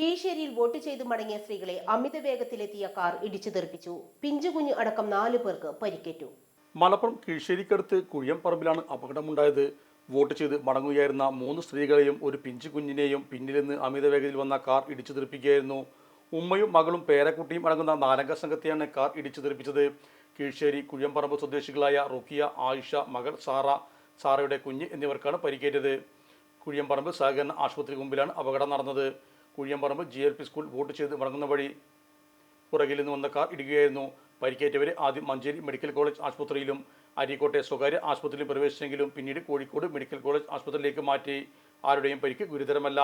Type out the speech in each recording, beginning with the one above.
കീഴ്ശേരിയിൽ vote ചെയ്തു മടങ്ങിയ സ്ത്രീകളെ അമിത വേഗത്തിലെത്തിയ കാർ ഇടിച്ചു തെറിപ്പിച്ചു. പിഞ്ചുകുഞ്ഞ് അടക്കം നാലു പേർക്ക് പരിക്കേറ്റു. മലപ്പുറം കീഴ്ശേരിക്കടുത്ത് കുഴിയംപറമ്പിലാണ് അപകടമുണ്ടായത്. വോട്ട് ചെയ്ത് മടങ്ങുകയായിരുന്ന മൂന്ന് സ്ത്രീകളെയും ഒരു പിഞ്ചു കുഞ്ഞിനെയും പിന്നിൽ നിന്ന് അമിത വേഗതയിൽ വന്ന കാർ ഇടിച്ചു തെറിപ്പിക്കുകയായിരുന്നു. ഉമ്മയും മകളും പേരക്കുട്ടിയും അടങ്ങുന്ന നാലംഗ സംഘത്തെയാണ് കാർ ഇടിച്ചു തെറിപ്പിച്ചത്. കീഴ്ശേരി കുഴിയംപറമ്പ് സ്വദേശികളായ റുക്കിയ ആയിഷ മകൾ സാറ സാറയുടെ കുഞ്ഞ് എന്നിവർക്കാണ് പരിക്കേറ്റത്. കുഴിയംപറമ്പ് സഹകരണ ആശുപത്രി മുമ്പിലാണ് അപകടം നടന്നത്. Kuzhiyamparamba G L P school vote ചെയ്ത് മടങ്ങുന്ന വഴി പുറകിൽ നിന്ന് വന്ന കാർ ഇടുകയായിരുന്നു. പരിക്കേറ്റവരെ ആദ്യം മഞ്ചേരി മെഡിക്കൽ കോളേജ് ആശുപത്രിയിലും അരീക്കോട്ടെ സ്വകാര്യ ആശുപത്രിയിലും പ്രവേശിച്ചെങ്കിലും പിന്നീട് കോഴിക്കോട് മെഡിക്കൽ കോളേജ് ആശുപത്രിയിലേക്ക് മാറ്റി. ആരുടെയും പരിക്ക് ഗുരുതരമല്ല.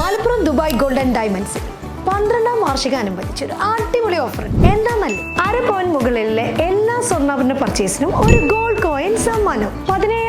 മലപ്പുറം ദുബായ് ഗോൾഡൻ ഡയമണ്ട്സ് പന്ത്രണ്ടാം വാർഷികം അനുബന്ധിച്ച് ഒരു അടിപൊളി ഓഫർ. എന്താന്നല്ലേ അര പോയിന്റ് മുകളിലെ എല്ലാ സ്വർണാഭരണ പർച്ചേസിനും ഒരു ഗോൾഡ് കോയിൻ സമ്മാനം. പതിനേഴ്